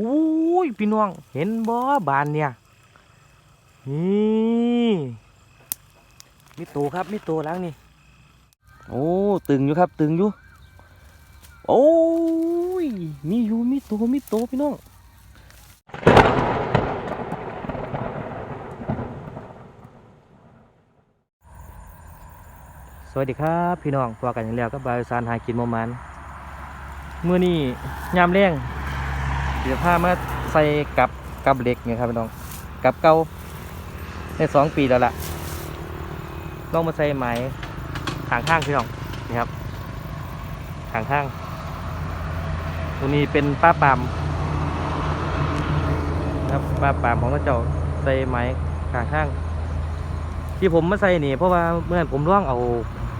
อุ้ยพี่น้องเห็นบ่บานเนี่ยนี่มีตัวครับมีตัวล้างนี่โอ้ตึงอยู่ครับ ตึงอยู่โอ้ยมีอยู่มีตัวมีตัวพี่น้องสวัสดีครับพี่น้องพอกันอย่างแล้วก็บายสารหากินโมมันเมื่อนี้ยามแรง เดี๋ยวพามาใส่กับกับเหล็กเนี่ยครับพี่น้องกับเก่าในสองปีแล้วล่ะลองมาใส่ไหมขางข้างพี่น้องนี่ครับขางข้างตรงนี้เป็นป้าปามนะครับป้าปามของเจ้าใส่ไหมขางข้าง ที่ผมมาใส่นี่เพราะว่าเมื่อผมร่องเอา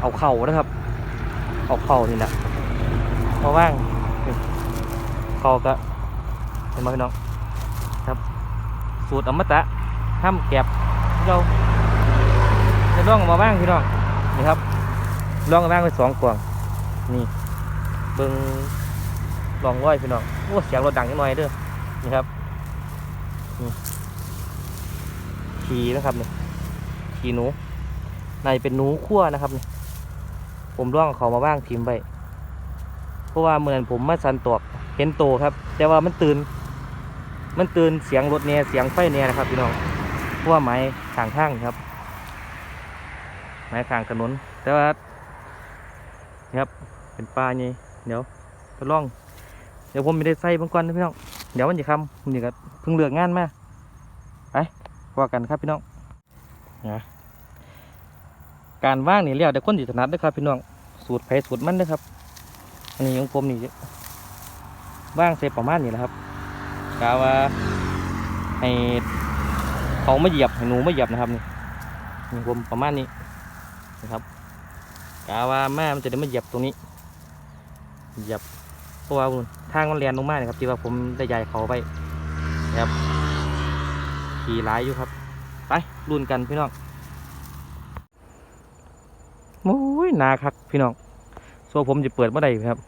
เอาเข่านะครับ เอาเข่านี่แหละเพราะว่างเข่าก็ ห็นไหมพี่น้องครับสูตรอมตะห้ามแก็บเราจะร่องเอามาบ้างพี่น้องนี่ครับร่องเอาบ้างไปสองกล่องนี่เบิ้งลองร้อยพี่น้องโอ้เสียงรถดังนิดหน่อยเด้อนี่ครับนี่ขีนะครับนี่ขีหนูในเป็นหนูขั้วนะครับนี่ผมร่องเขามาบ้างทีมไปเพราะว่าเหมือนผมมาสันตอกเห็นโตครับ แต่ว่ามันตื่น มันตื่นเสียงรถเนี่ยเสียงไฟเนี่ยนะครับพี่น้องเพราะว่าไม้ข้างทางครับ ไม้ข้างถนน แต่ว่านะครับเป็นปลาไงเดี๋ยวไปล่อง เดี๋ยวผมไม่ได้ใส่บางก่อนนะพี่น้องเดี๋ยวมันจะคำนี่ก็เพิ่งเลือกงานมาไปว่ากันครับพี่น้องนะการว่างนี่เรียกแต่คนที่ถนัดนะครับพี่น้องสูตรไผสูตรมันนะครับอันนี้ของผมนี่ว่างเสประมาณนี้แหละครับ กาว่าให้เขาไม่เหยียบให้หนูไม่เหยียบนะครับนี่นี่ผมประมาณนี้นะครับกาว่าแม่มันจะได้ไม่เหยียบตรงนี้เหยียบเพราะว่าทางมันเรียนลงมากนะครับที่ว่าผมได้ใหญ่เขาไปนะครับขี่ร้ายอยู่ครับ ไปรุ่นกันพี่น้องโอ้ยหนาคักพี่น้องโซ่ผมจะเปิดเมื่อใดครับ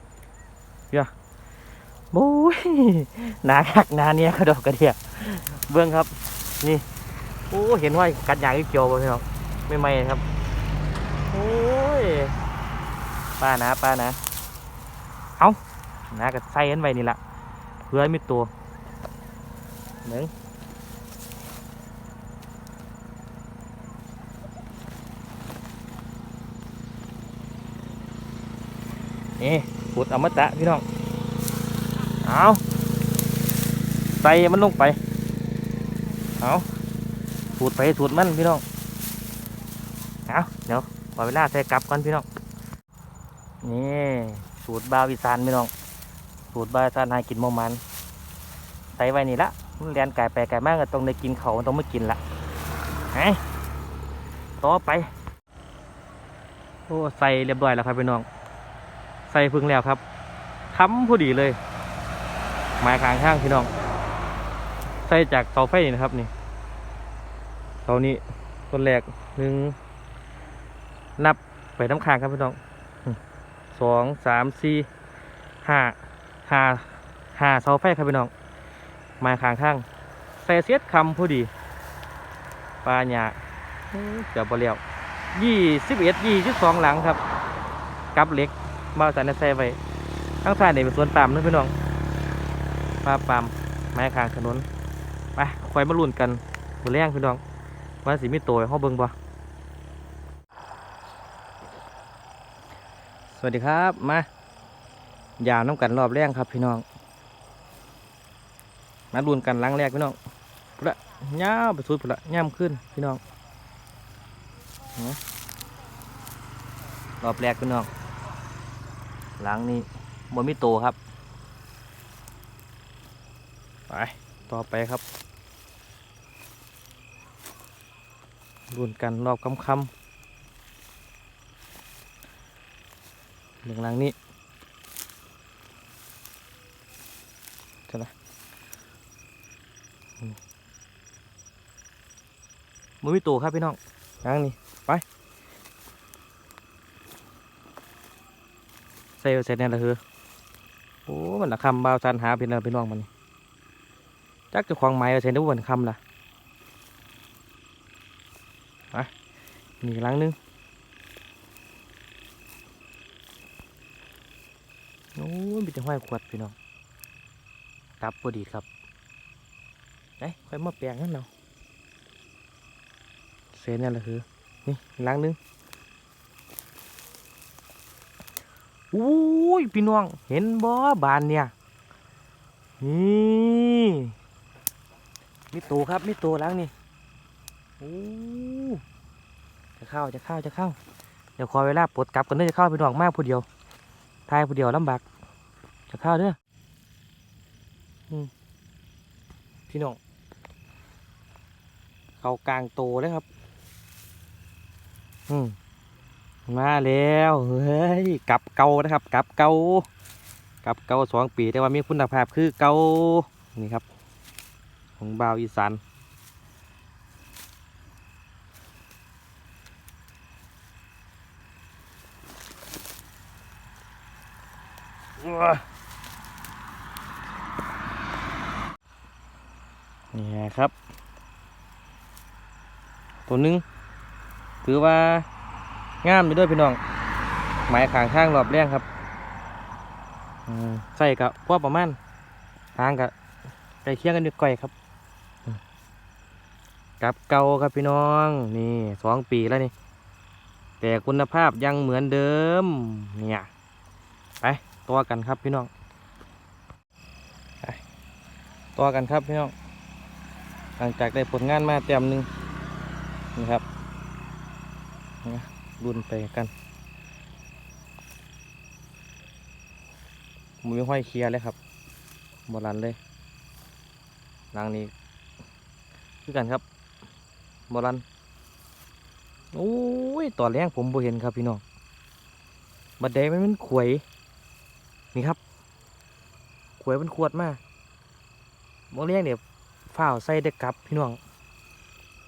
เยวโอ้ยหนาคักหนาเนี้ยกระดอกกระเดียเบื้องครับ นี่โอ้เห็นว่ากัดยางอีเกียวบ่พี่น้องไม่ไม่ครับโอ้ยป้านะป้านะเอาหนากับใส่กันไปนี่ละเพื่อมีตัวหนึ่งนี่ขุดอมตะพี่น้อง เอาใส่มันลงไป เอาสูดไปสูดมันพี่น้อง เอาเดี๋ยวพอเวลาใส่กลับก่อนพี่น้อง นี่สูตรบาวอีสานพี่น้อง สูตรบาวอีสานให้กินโมมันใส่ไว้นี่ละมันเรียนไก่ไปไก่มากก็ต้องได้กินเขามันต้องไม่กินละไงต่อไป โอ้ ใส่เรียบร้อยแล้วครับพี่น้อง ใส่พึ่งแล้วครับค้ำพอดีเลย ไม้ข้างข้างพี่น้อง ใส่จากเสาไฟนะครับนี่เสานี้ต้นแรกหนึ่งนับไปน้ำค้างครับพี่น้องสองสามสี่ห้าห้าห้าเสาไฟครับพี่น้องไม้ข้างข้างใส่เสียดคำพอดีปลาหยาเกือบบเลียวยี่สิบเอ็ดยี่สิบสองหลังครับ กับเล็กมาใส่ในแซ่ไว้ข้างซ้ายนี่เป็นสวนปาล์มนะพี่น้อง ปลาปาล์มไม้ข้างถนนไปคอยมาลุ้นกันมือแรงพี่น้องว่าสิมีตัวห้เขาเบิ่งบ่สวัสดีครับมายาวน้ำกันรอบแรงครับพี่น้อง มาลุ้นกันหลังแรกพี่น้องพุ่นละย่าไปสุดพุ่นละย่ำขึ้นพี่น้องเอารอบแรกพี่น้องหลังนี้บนมิโตครับ ไป ต่อไปครับรุนกันรอบคำคำหนึ่งหลังนี้เท่ไหร่อืมบนมิโตครับพี่น้องหลังนี้ไป ใส่เสร็จเนี่ยละคือโอ้ มันละคำบาวซันหาพี่น้องพี่น้องมันนี่ จักจะควงไม้เอาใส่ในวันคำล่ะมามีอีกหลังนึงโอ้ยมีแต่ห้อยขวดพี่น้องครับพอดีครับไหนค่อยมาแปลงนั่นเนาะเซนนั่นแหละคือนี่อีกหลังนึงอุ้ยพี่น้องเห็นบ่บานเนี่ยนี่ มีตัวครับมีตัวหล้างนี่โอ้จะเข้าจะเข้าจะเข้า เดี๋ยวขอยเวลาปลดกลับกันเด้อจะเข้าไปดอกมากผู้เดียวทายผู้เดียวลำบากจะเข้าเด้อพี่น้องเขากลางโตเลยครับ อืมมาแล้วเฮ้ยกลับเก่านะครับกลับเก่ากับเก่าสองปีแต่ว่ามีคุณภาพคือเก่านี่ครับ ของบาวอีสานนี่ครับ ตัวนึง ถือว่างามอยู่ด้วยพี่น้อง หมายขางข้างรอบแรงครับใส่กับพวกประมาณทางกับใกล้เคียงกันนิดก่อยครับ กับเก่าครับพี่น้องนี่สองปีแล้วนี่ แต่คุณภาพยังเหมือนเดิมเนี่ยไปตัวกันครับพี่น้องไปตัวกันครับพี่น้องหลังจากได้ผลงานมาเต็มหนึ่งนี่ครับนะรุ่นไปกันมือห้อยเคลียร์เลยครับโบราณเลยรางนี้คือกันครับ บราณโอ้ยตอนแรกผมบ่เห็นครับพี่น้องบัดเดมันเป็นขวยนี่ครับ ขวยมันขวดมากบางเรียงเนี่ยฝ้าวใส่ได้กลับพี่น้อง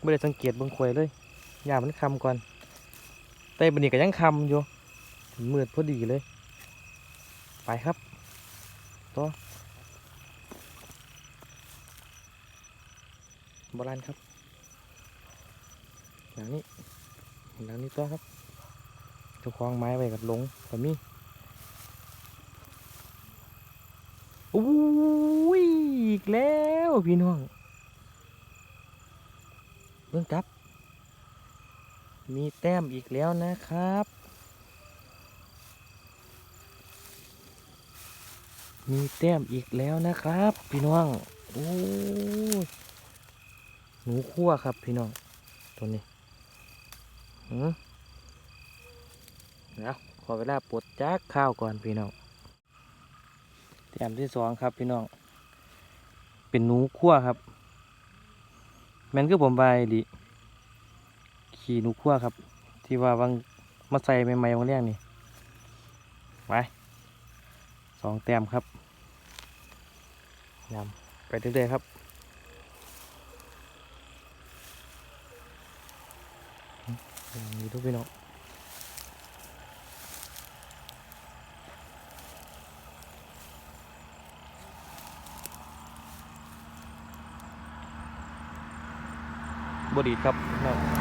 ไม่ได้สังเกตเบางขวยเลยอย่ามันคำก่อนแต่บันนี้ก็ยังคำอยู่มืดพอดีเลย ไปครับตัวโบราณครับ หลังนี้หลังนี้ตัวครับจะคล้าของไม้ไว้กับลงแบบนี้อุ้ยอีกแล้วพี่น้องเบิ่งจับ มีแต้มอีกแล้วนะครับ มีแต้มอีกแล้วนะครับ พี่น้องโอ้ยหนูคั่วครับพี่น้องตัวนี้ นะขอเวลาปลดจากข้าวก่อนพี่น้องแต้มที่สองครับพี่น้อง เป็นหนูคั่วครับ แมันคือผมใบดิขี่หนูคั่วครับ ที่ว่าบางมาใส่ใหม่ๆบางเรื่องนี่ไปสองแต้มครับยำไปเรื่อยๆครับ อย่างนี้ทุกพี่น้องบดีครับ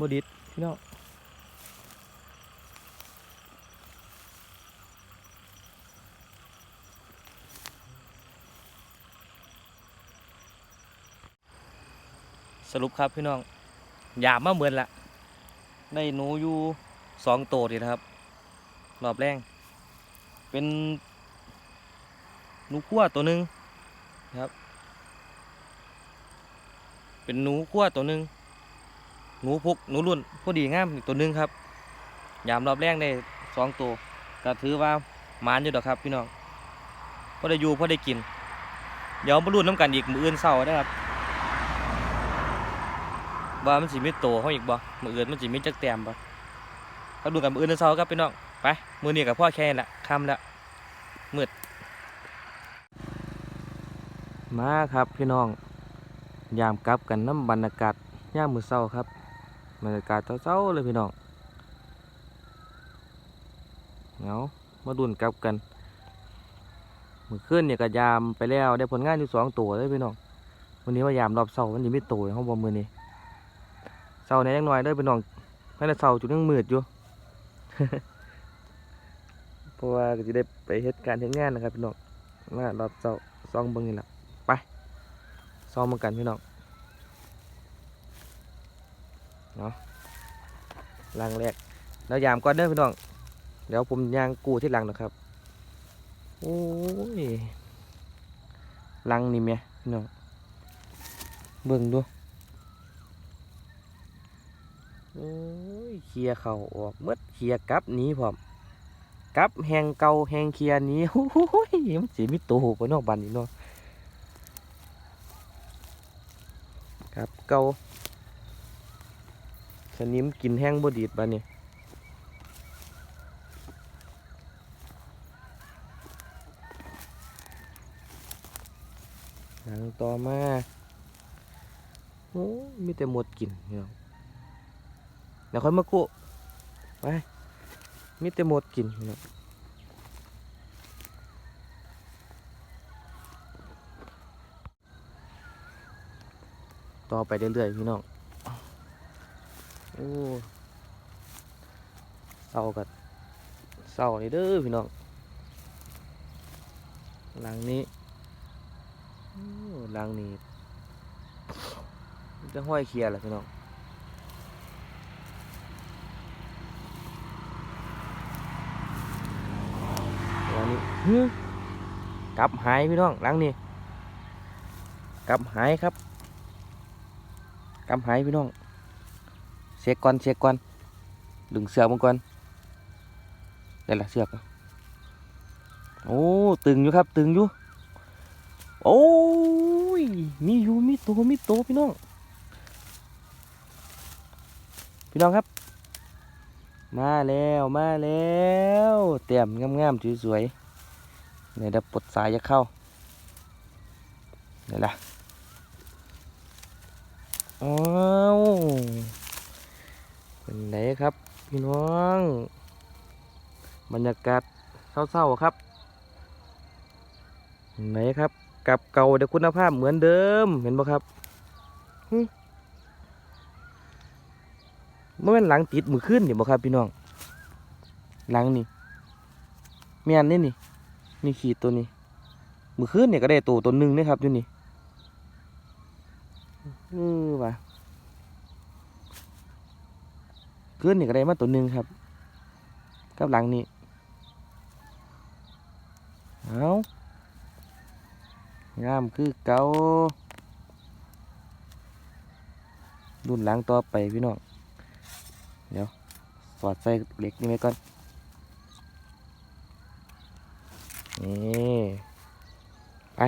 บดีพี่น้องสรุปครับพี่น้องหยาบมาเหมือนละได้หนูอยู่สองตัวดีนะครับรอบแรกเป็นหนูขั้วตัวหนึ่งครับ เป็นหนูขั้วตัวหนึ่ง หนูพุกหนูรุ่นพอดีงามอีกตัวหนึ่งครับยามรอบแรกได้สองตัวก็ถือว่ามานอยู่ดอกครับพี่น้องพอได้อยู่พอได้กิน เดี๋ยวมารุ่นน้ำกันอีกมืออื่นเศร้านะครับว่ามันสิมีโตเขาอีกบ่มืออื่นมันสิมีจักแต้มบ่เขาดูกันมืออื่นเช้าครับพี่น้องไปมือนี้กับพ่อแค่ละค่ำละมืดมาครับพี่น้องยามกลับกันน้ำบรรยากาศยามมือเช้าครับ บรรยากาศเช้าๆเลยพี่น้องเงามาดุนกลับกันมื้อคืนเนี่ยก็ยามไปแล้วได้ผลงานอยู่สองตัวเลยพี่น้องวันนี้ว่ายามรอบเช้ามันยังไม่ตอยู่ห้องบอมือนี้เช้าเนี่ยยังน้อยเด้พี่น้องไม่ได้เช้าจุดยังมืดอยู่เพราะว่าก็จะได้ไปเฮ็ดการเฮ็ดงานนะครับพี่น้องมารอบเช้าซองเบิ่งนี่แหละไปซองมากันพี่น้อง เนาะลังแรกแล้วยามก่อนเด้อพี่น้องเดี๋ยวผมยางกูที่ลังนะครับโอ้ยลังนี่เมียพี่น้องเบิ่งดูโอ้ยเคลียเข่าออกเมดเคลียกลับนี้พร้อมกลับแหงเกาแหงเคลียนี้โอ้ยมันสีมิโตไปนอกบ้านนี่เนาะกลับเกา สนิมกินแห้งบดีดบานี่หลังต่อมาโอ้มีแต่หมดกินเนาะเดี๋ยวค่อยมากุไปมีแต่หมดกินเนาะต่อไปเรื่อยๆพี่น้อง โอ้เศร้ากับเศร้านี่เด้อพี่น้อง หลังนี้หลังนี้จะห้อยเคลียร์แหละพี่น้องหลังนี้กลับหายพี่น้องหลังนี้กลับหายครับกลับหายพี่น้อง ช็คก่อนเช็คก่อนดึงเสือกมันก่อนได้ละเสือกโอ้ตึงอยู่ครับ ตึงอยู่โอ้ยมีอยู่มีโตมีโตพี่น้องพี่น้องครับ มาแล้วมาแล้วเตรียมงามๆสวยๆเนี่ยเดี๋ยวปลดสายจะเข้านี่ละอ้าว เป็นไหนครับ พี่น้อง บรรยากาศเศร้าๆครับไหนครับ กับเก่าแต่คุณภาพเหมือนเดิมเห็นบ่ครับเมื่อวันหลังติดมือขึ้นนี่บ่ครับพี่น้อง หลังนี่เมียนนี่นี่นี่ขีดตัวนี้ มือขึ้นเนี่ยก็ได้ตัวตัวหนึ่งนะครับอยู่นี่เออว่ะ ขึ้นนี่ก็ได้มาตัวหนึ่งครับ กับหลังนี้เอางามคือเการุ่นหลังต่อไปพี่น้อง เดี๋ยว สอดใส่เหล็กนี่ไว้ก่อน นี่ ไป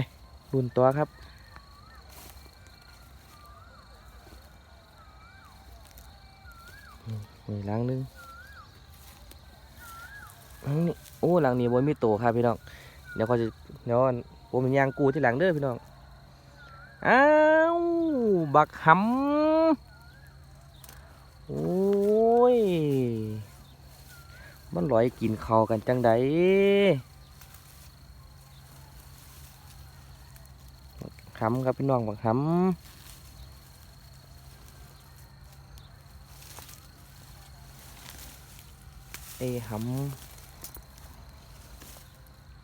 รุ่นตัวครับ นี่หลังหนึงหลังนี้โอ้หลังนี้บนมีโตครับพี่น้องเดี๋ยวเขาจะเดี๋ยวผมเป็นยางกูที่หลังเด้อพี่น้องอ้าวบักหำโอ้ยมันลอยกินเขากันจังใดหำครับพี่น้องบักหำ ไอ้หำ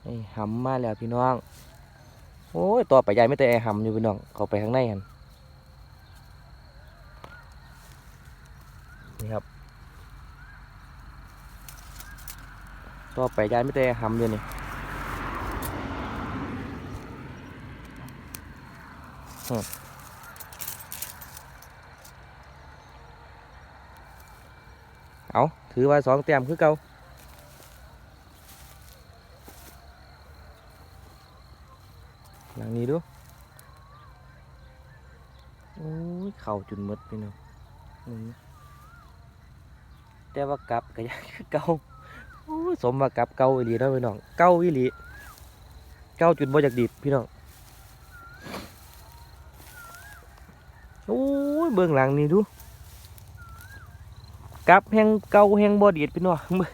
ไอ้หำมาแล้วพี่น้อง โอ้ยต่อไปยายไม่แต่ไอ้หำอยู่พี่น้องเขาไปข้างในกันนี่ครับต่อไปยายไม่แต่ไอ้หำอยู่นี่อืม เอาถือว่าสองเต็มคือเก่าหลังนี้ดู โอ้ย เข่าจุนมดพี่น้องแต่ว่ากลับก็ยังคือเก่าโอ้ยสมว่ากลับเก่าอีหลีเนาะพี่น้อง เก่าอีหลี เก่าจุดบ่อยากดิบพี่น้อง โอ้ย เบื้องหลังนี่ดู กับแห่งเก่าแห่งบ่ดีดพี่น้องเบิ่ง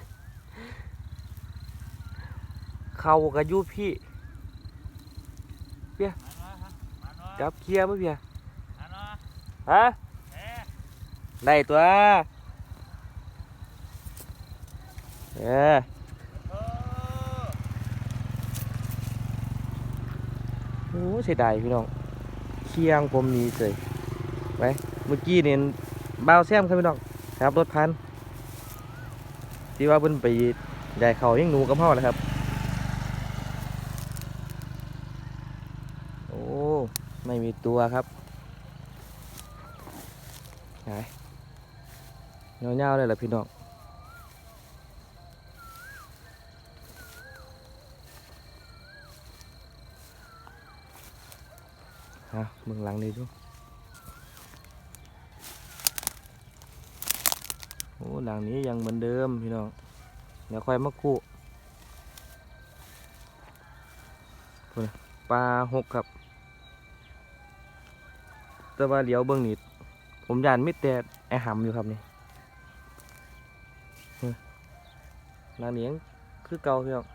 เข้ากับยู่พี่เปียกับเคลียร์บ่เปียฮะได้ตัวเออโอ้เสียดายพี่น้องเคียงผมนีเสยไปเมื่อกี้เนี่ยบ่าวแซมครับพี่น้อง ครับรถพันที่ว่าเพิ่นไปได้เขายังหนูกับพ่อนะครับ โอ้ ไม่มีตัวครับไหนเงาๆเลยล่ะพี่น้องฮะเมืองหลังนี้ดูโอ้หลังนี้ยังเหมือนเดิมพี่น้องเดี๋ยวค่อยมากู้พุ่นนะปลาหกครับ แต่ว่าเดี๋ยวเบื้องนี้ผมยานมิดแต่ไอหำอยู่ครับนี่หลังนี้ยังคือเก่าพี่น้อง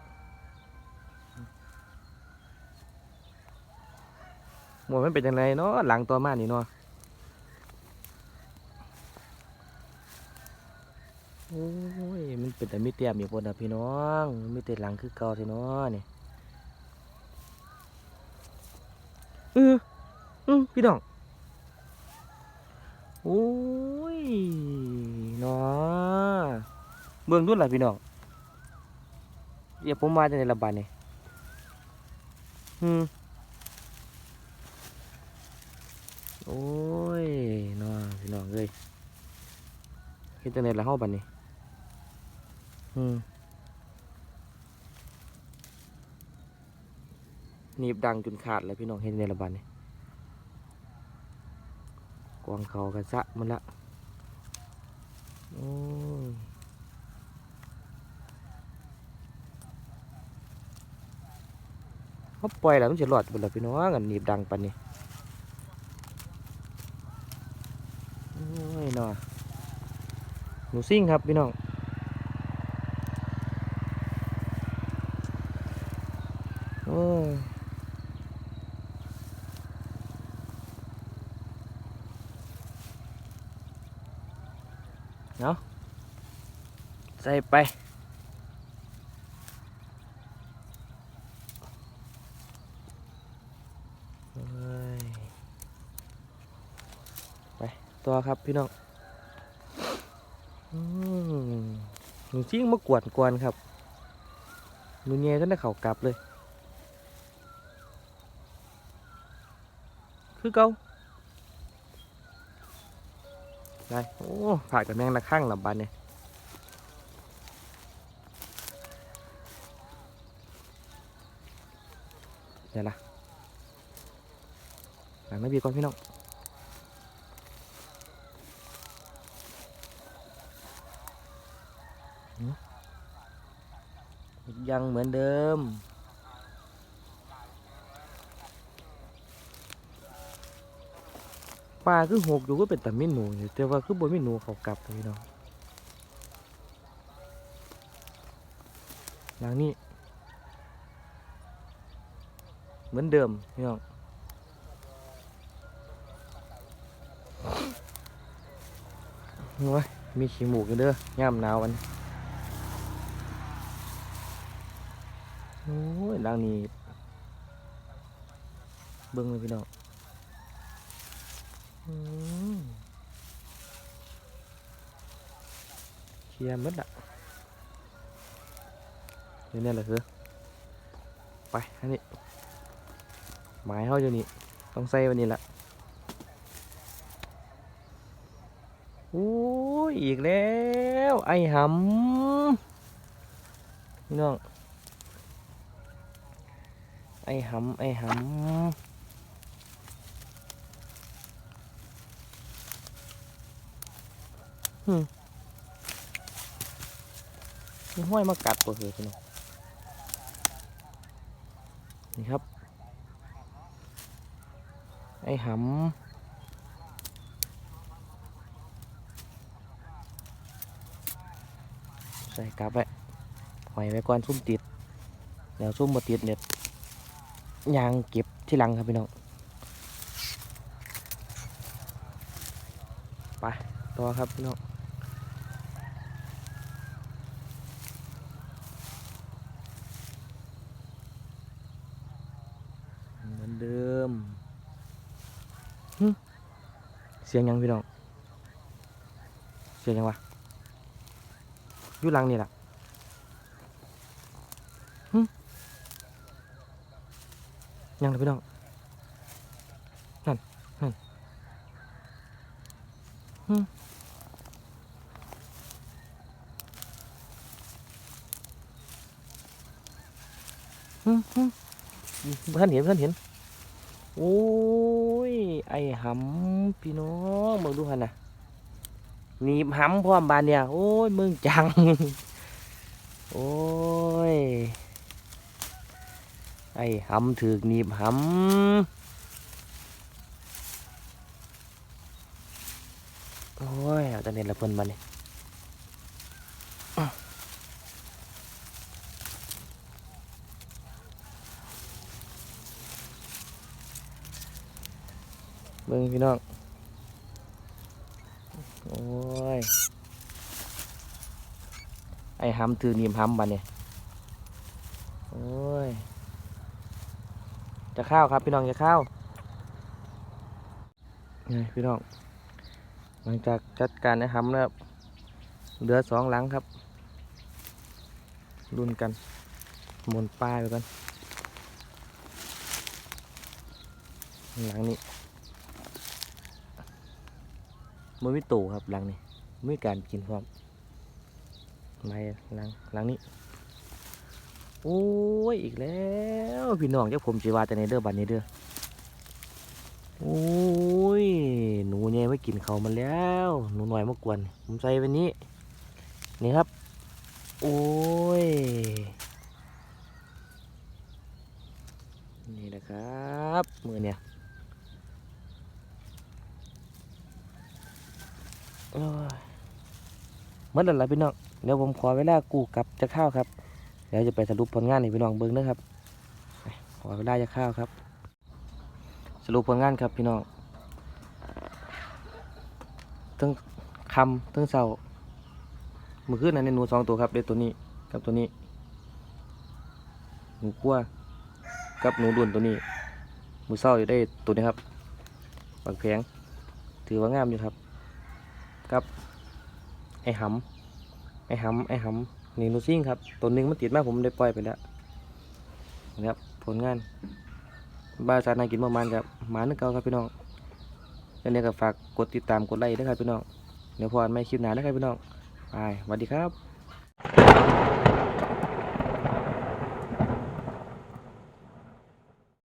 หมดมันเป็นยังไงเนาะหลังตัวมานี่เนาะโอ้ยมัน เป็นแต่มิเตียมอยู่บนนะพี่น้องมันมิเตียหลังคือเก่าทีเนาะนี่เอออือพี่น้องโอ้ยนาะเบื้องดุนล่ะพี่น้องเดี๋ยวผมมาจะในระบาดนี่อืมโอ้ยนาะพี่น้องเอ้ยเฮ็ดจังได๋ล่ะเฮาบัดนี้ นีบดังจนขาดเลยพี่น้องเฮ็ดจังได๋ล่ะบัดนี้กวางเขากระซะมันละโอ้เขาปล่อยแล้วมันจะหลอดหมดแล้วพี่น้องอันหนีบดังปันนี่โอ้ยน่าหนูซิ่งครับพี่น้อง โอ้ยใส่ไปไปตัวครับพี่น้องอืมหนูจิ้งมากวนกวนครับมือเงี้ยจนได้เข่ากลับเลย คือเก่าได้โอ้ผ่ากับแมงละข้างหลับบานเนี่ยเดี๋ยวละหลังน้ำบีก่อนพี่น้องหือยังเหมือนเดิม ปลาคือหกอยู่ก็เป็นแต่ไม่หนูอยู่แต่ว่าคือบนไม่หนูเขากลับเลยพี่น้องหลังนี้ เหมือนเดิมพี่น้องโอ้ยมีขี้หมูกอยู่เด้อย่ำหนาววันโอ้ยดังนี้ เบิ้งเลยพี่น้อง เคลียมดละเดี๋ยวนี้แหละคือไปอันนี้หมายเขาอยู่นี่ ต้องใส่วันนี้ละโอ้ยอีกแล้ว ไอ้หำพี่น้องไอ้หำไอ้หำ มีห้อยมากัดตัวเหอะพี่น้องนี่ครับ ไอ้หำใส่กลับไว้หอยไว้ก่อนซุ่มติด แล้วซุ่มมาติดเนี่ยยางเก็บที่หลังครับพี่น้องไปต่อครับพี่น้องเหมือนเดิมหึ เสียงยังพี่น้อง เสียงยังวะอยู่หลังนี่แหละยังเลยพี่น้อง นั่น นั่นฮึฮึเพื่อนเห็นเพื่อนเห็น โอ้ย ไอ้หำพี่น้องมึงดูหันน่ะหนีบหำพร้อมบานเนี่ย โอ้ย มึงจัง โอ้ย ไอ้หำถือหนีบหำ โอ้ย เอาแต่เน็ตละเพิ่นมาเนี่ย เบิ่งพี่น้อง โอ้ย ไอ้หำถือหนีบหำบันเนี่ย โอ้ย จะข้าวครับพี่น้องจะข้าวนี่พี่น้อง หลังจากจัดการไอ้หำแล้วเหลือสองหลังครับรุ่นกันหมุนป้ายไปกันหลังนี้ มันไม่โตครับหลังนี้ไม่การกินพร้อมไม่หลังหลังนี้ โอ้ยอีกแล้วพี่น้องเจ้าผมจีวาแต่ในเด้อบันนี้เด้อโอ้ยหนูเนี่ยไม่กินเขามันแล้ว หนูหน่อยมากวน ผมใส่ไว้นี้ นี่ครับ โอ้ย นี่นะครับมือเนี่ย โอ้ย เมื่อไหร่พี่น้องเดี๋ยวผมขอเวลากูกลับจะข้าวครับเดี๋ยวจะไปสรุปผลงานให้พี่น้องเบิ้งนะครับขอเวลาจะข้าวครับ สรุปผลงานครับพี่น้องทั้งคำทั้งเสามือขึ้นนั้นในหนูสองตัวครับได้ตัวนี้กับตัวนี้ หนูกั้วกับหนูดุนตัวนี้ มือเศร้าอยู่ได้ตัวนี้ครับบางแพงถือว่างามอยู่ครับ กับไอ้หำไอ้หำไอ้หำนี่นูซิ่งครับตัวหนึ่งมันติดมากผมได้ปล่อยไปแล้วนะครับผลงานบาสานากินประมาณครับหมาหนึ่งเก่าครับพี่น้องเนี่ยก็ฝากกดติดตามกดไลค์ด้วยครับพี่น้องเดี๋ยวพอไม่คลิปหนานะครับพี่น้องไปสวัสดีครับ